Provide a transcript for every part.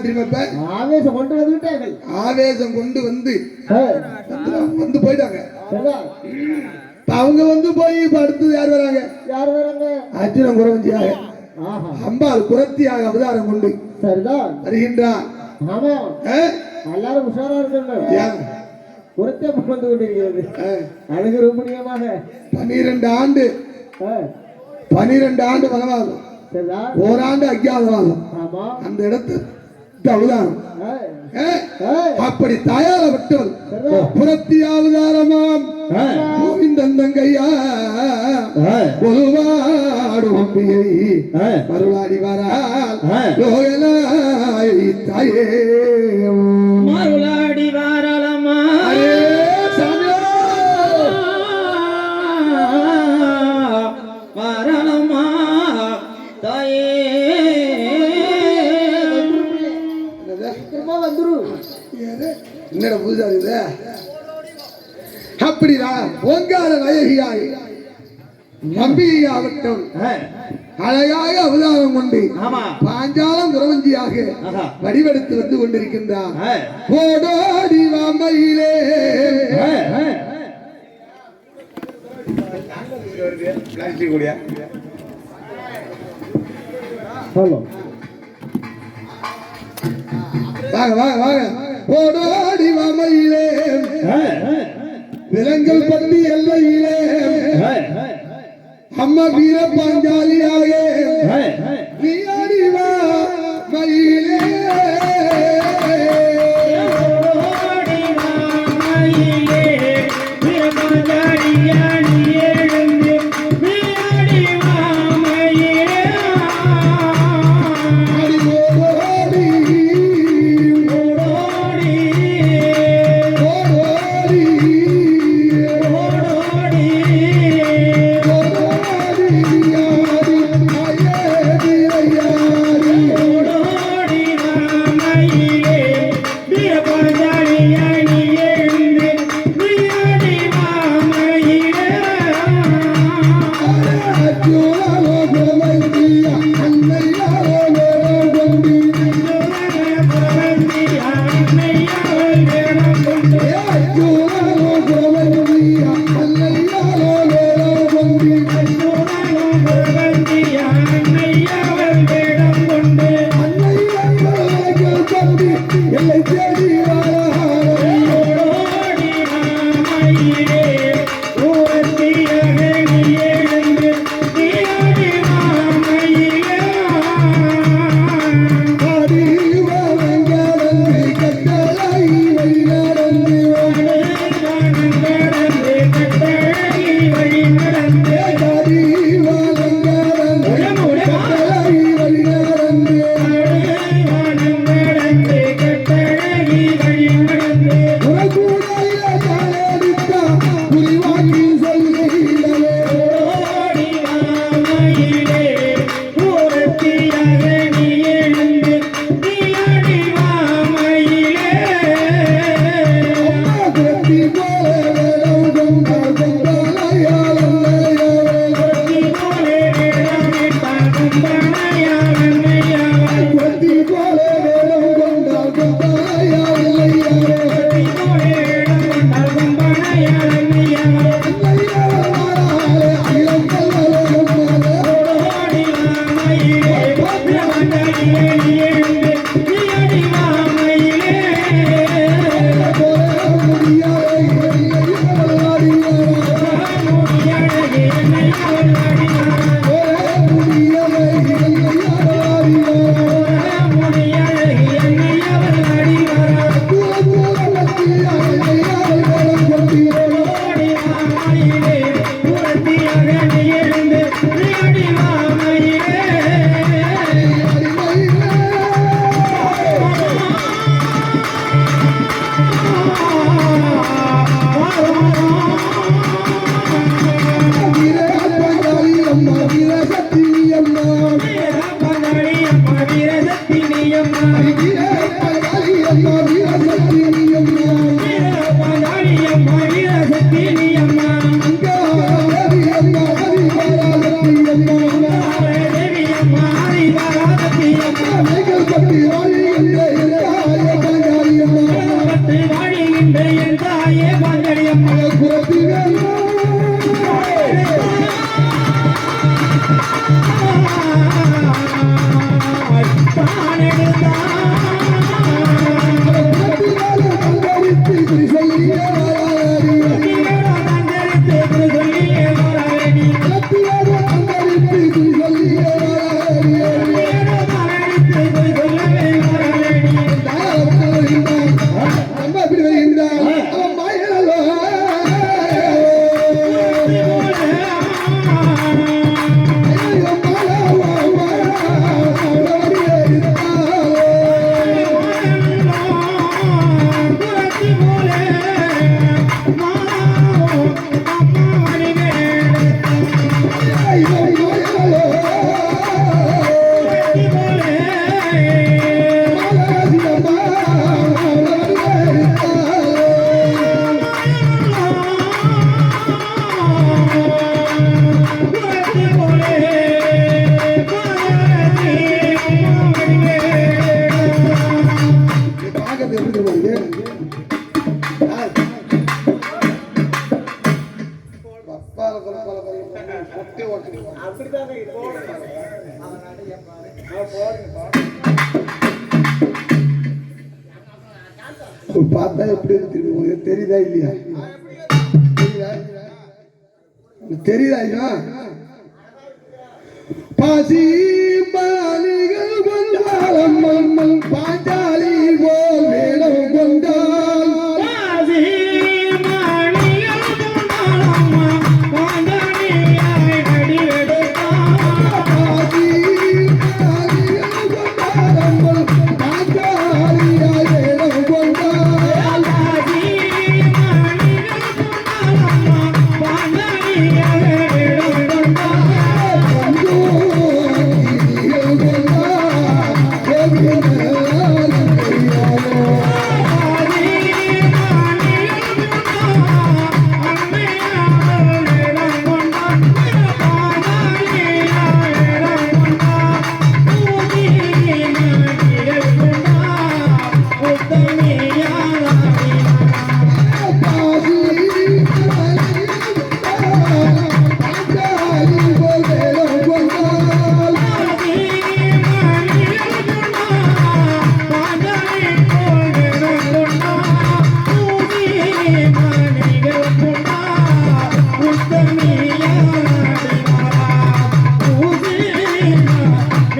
திரும்ப ஆவேசம் கொண்டு வந்து விட்டார்கள். ஆவேசம் கொண்டு வந்து. போயிட்டாங்க. அவங்க வந்து போய் இப்ப அடுத்தது யார் வராங்க? யார் வராங்க? அர்ஜுனன் குறவஞ்சியாக. ஆஹா. அம்பாள் குரத்தியாக அவதாரம் கொண்டு சரிதான். வருகின்றான் ஆமா? எல்லாரும் உஷாரா இருக்கணும்? குரத்தே வந்து கொண்டிருக்கிறது. அழகு ரூபணியமாக பன்னிரண்டு ஆண்டு. பனிரெண்டு ஆண்டு சரிதான். ஓராண்டு அஜ்ஞாதவாசம் ஆமா. அந்த இடத்து அவதாரம் அப்படி தாயாரப்பட்டவள் சரிதான் புறத்தி அவதாரமாம் கோவிந்தன் தங்கையா பொதுவாடும் மறுவாடி வரால் தாயே மருளாடி என்னடா புதுசா இருக்குது? அப்படிதான் ஓங்கார நாயகியாய். நம்பியாகட்டும் அழகாக அவதாரம் கொண்டு பாஞ்சாலம் குரவஞ்சியாக ஆஹா. வடிவெடுத்து வந்து கொண்டிருக்கின்றான் ஓடோடி வாமையிலே வாங்க வாங்க வாங்க. ஓடோடி வாமையிலே. விலங்கல் பட்டி எல்லையிலே. அம்மா வீர பாஞ்சாலியாக. நீயாடி வா மயிலே. ஓடி வாமையிலே. பிரபஞ்சடியாடி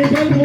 Miguel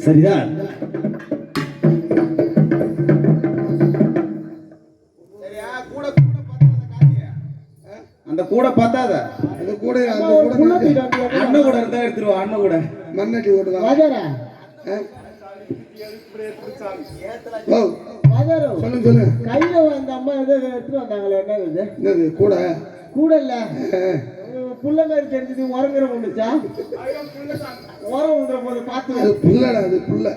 சரிதான். கூட கூட அந்த கூட பத்தாத அந்த கூட அந்த கூட? அண்ணன் கூட இருந்தா எடுத்துருவா அண்ணன் கூட. மண்ணட்டி ராஜாரா ஓ. ராஜாரோ சொல்லுங்க சொல்லுங்க கையில அந்த அம்மா ஏதோ எடுத்துட்டு வந்தாங்களே என்ன இது? என்னது கூட? கூட இல்ல அஹ், புள்ள மாதிரி தெரிஞ்சது உரங்குற ஒண்ணுச்சா உரம் உண்ற போது பார்த்து அது புல்லடா அது புல்ல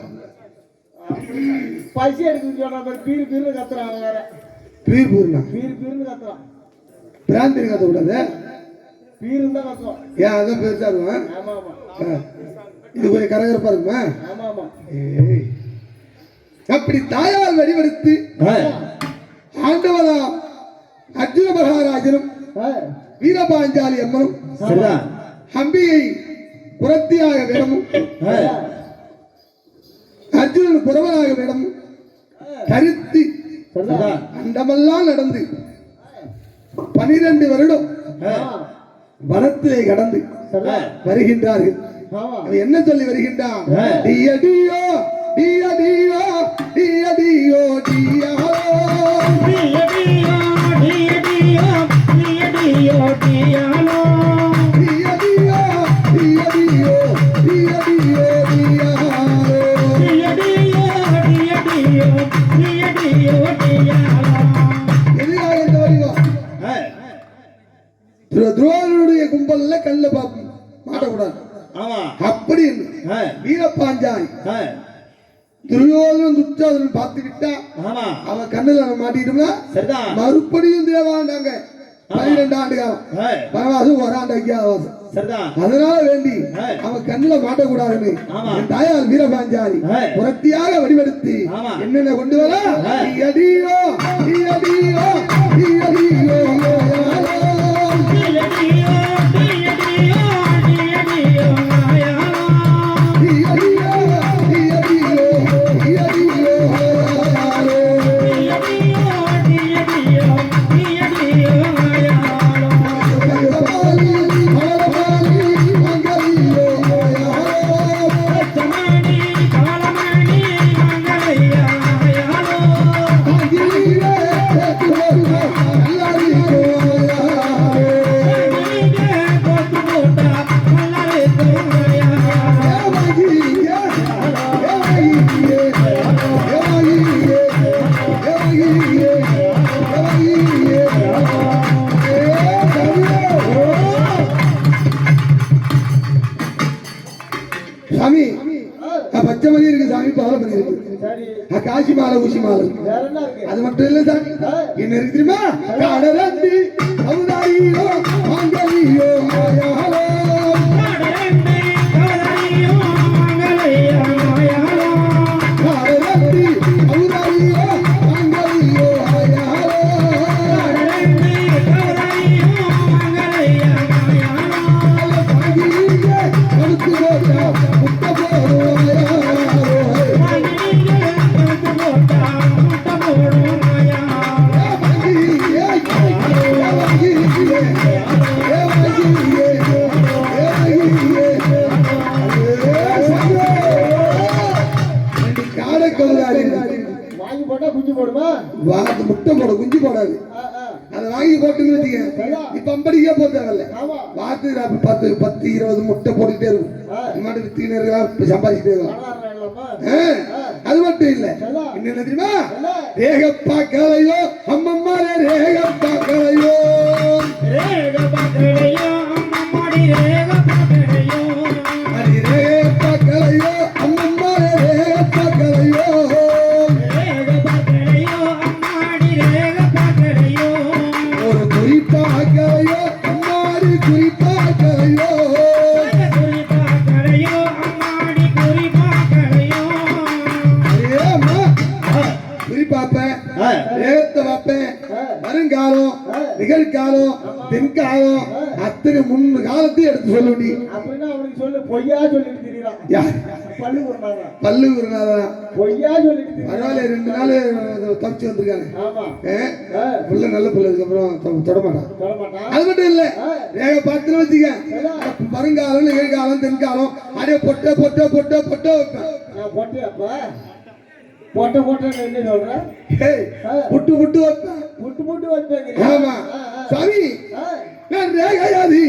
பசி எடுக்குன்னு சொன்ன மாதிரி பீரு பீரு கத்துறான் வேற. பீர் பூர்ணா பீரு பீருன்னு கத்துறான். பிராந்தி கத்த கூடாது பீருன்னு தான் கத்துறான் ஏன் அதான் பெருசா இருக்கும் ஆமா ஆமா. இது கொஞ்சம் கரகரப்பா இருக்குமா? ஆமா ஆமா. ஏய். அப்படி தாயார் வடிவெடுத்து ஆண்டவனா அர்ஜுன மகாராஜனும் வீரபாஞ்சாலி அம்மனும் அம்பிகை புரத்தியாக வேடமும் அர்ஜுனன் புறவனாக வேடமும் கருத்து அண்டமெல்லாம் நடந்து பனிரெண்டு வருடம் வனத்திலே கடந்து வருகின்றார்கள். என்ன சொல்லி வருகின்றான் டியடியோ டியடியோ டியோ டியடியோ திரு- துரோணருடைய கும்பல்ல கல்ல பாப்போம் மாட்டக்கூடாது. அப்படி என்று வீரபாஞ்சாலி துரியோதனன் துச்சாதனன் பார்த்து விட்டா அவன் கண்ணுல அவன் சரிதான். மறுபடியும் தேவாண்டாங்க. பன்னிரெண்டு ஆண்டு காலம் வனவாசம் ஒரு ஆண்டு சரிதான். அதனால வேண்டி. அவன் கண்ணுல மாட்டக்கூடாதுன்னு. என் தாயார் வீரபாஞ்சாலி ஆ. புரத்தியாக வடிவெடுத்து. என்னென்ன கொண்டு வர? ஆ. நீ அடியோ நீ அடியோ நீ அடியோ காசி மாலை ஊசி மாலை. என்ன அது மட்டும் இல்ல சாமி என்ன இருக்கு தெரியுமா? கடலண்டி போடுமா முட்டை போட குஞ்சு போடாது. அதை வாங்கி போட்டுன்னு வச்சுக்க இப்ப அம்படிக்கே ஆமா. வாத்து பத்து பத்து இருபது முட்டை போட்டுட்டே இருக்கும். இது மட்டும் வித்தீனர்களா சம்பாதிச்சுட்டே இருக்கும் அது மட்டும் இல்ல. என்ன தெரியுமா? ரேகப்பா கலையோ அம்மம்மா ரேகப்பா கலையோ அடி பல்லு குருநாதன் பொய்யா சொல்லிட்டு பரவாயில்ல ரெண்டு நாள் தப்பிச்சு வந்திருக்காங்க புள்ள நல்ல புள்ள மாட்டான் அது மட்டும் இல்ல. ரேக பார்த்து வச்சுக்க. வருங்காலம் நிகழ்காலம் தென்காலம். அப்படியே பொட்ட பொட்ட பொட்ட பொட்ட வைப்பேன் பொட்டை பொட்டை என்ன சொல்றேன் புட்டு புட்டு வைப்பேன் புட்டு புட்டு வைப்பேங்க ஆமா. சாமி ரேகையாதி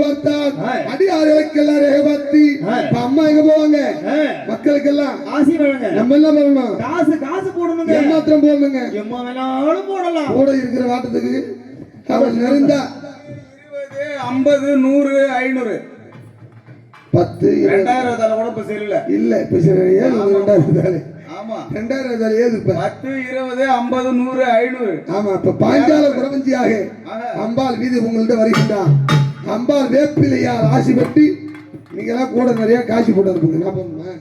பார்த்தால் அடியார்களுக்கெல்லாம் ரேகபாத்தி இப்ப அம்மா எங்க போவாங்க? மக்களுக்கெல்லாம். ஆசி வழங்க நம்ம என்ன பண்ணணும் காசு காசு போடணுங்க. ஏமாத்திரம் போடணுங்க. எம்மா வேணாலும் போடலாம். கூட இருக்கிற வாட்டத்துக்கு நெருந்தா. இருபது ஐம்பது நூறு ஐநூறு. பத்து இருபது. ரெண்டாயிரம் தலை கூட இப்ப சரியில்ல இல்ல இப்ப சரி இது ரெண்டாயிரம் தானே ஆமா. ரெண்டாயிரம் தானே ஏது இப்ப? பத்து இருபது ஐம்பது நூறு ஐநூறு. ஆமா இப்ப பாஞ்சால குறவஞ்சியாக. அம்பாள் வீதி உங்கள்ட்ட வருகின்றான் அம்பாள் வேப்பிலையார் ஆசி பட்டி நீங்க கூட நிறைய காசு போட்டு இருப்பீங்க நான்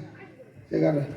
சரி காட்டுறேன்.